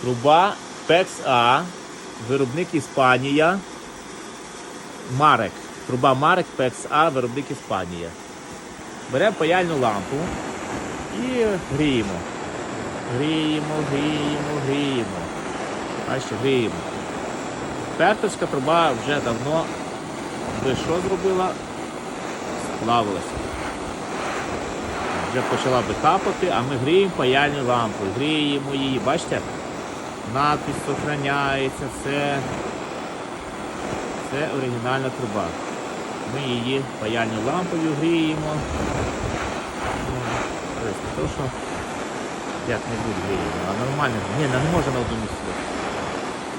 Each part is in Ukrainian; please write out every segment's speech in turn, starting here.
Труба Пекс А, виробник Іспанія. Марек. Труба Марек Пекс А, виробник Іспанія. Беремо паяльну лампу і гріємо. Гріємо, гріємо, гріємо. Бачите, гріємо. Перторська труба вже давно що зробила? Сплавилася. Вже почала би капати, а ми гріємо паяльну лампу. Гріємо її, бачите? Надпись зберігається, це, це оригінальна труба. Ми її паяльною лампою гріємо. То, що як-небудь гріємо, а нормально. Ні, не може на одному місці.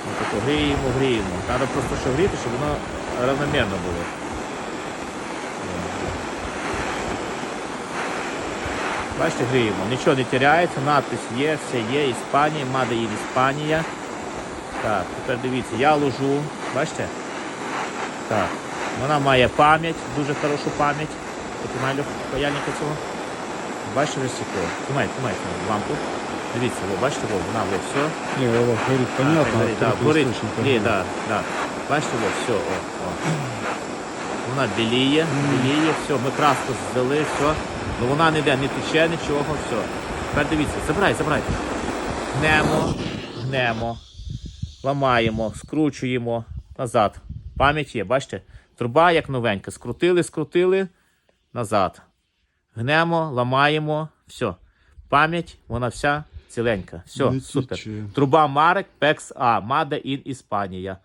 Ось тако гріємо, гріємо. Треба просто що гріти, щоб воно равномірно було. Бачите, гріємо, нічого не теряється, надпис є, все є, Іспанія, Made in Іспанія. Так, тепер дивіться, я ложу, бачите? Так, вона має пам'ять, дуже хорошу пам'ять. Потримай паяльника цього. Бачите, тако. Тримай, тримай лампу. Дивіться, во, бачите, во, вона во, все. Не, Вова, говорит, понятно. Горить, да, горить. Ні, да, да. Бачите, во, все, о, о. Вона біліє, біліє, все, ми краску взяли, все. Ну вона не йде, не тече, нічого, все. Тепер дивіться, забирай, забирай. Гнемо, гнемо, ламаємо, скручуємо назад. Пам'ять є, бачите? Труба як новенька. Скрутили, скрутили, назад. Гнемо, ламаємо, все. Пам'ять, вона вся ціленька. Все, супер. Труба Марек Пекс А, Мада Ін Іспанія.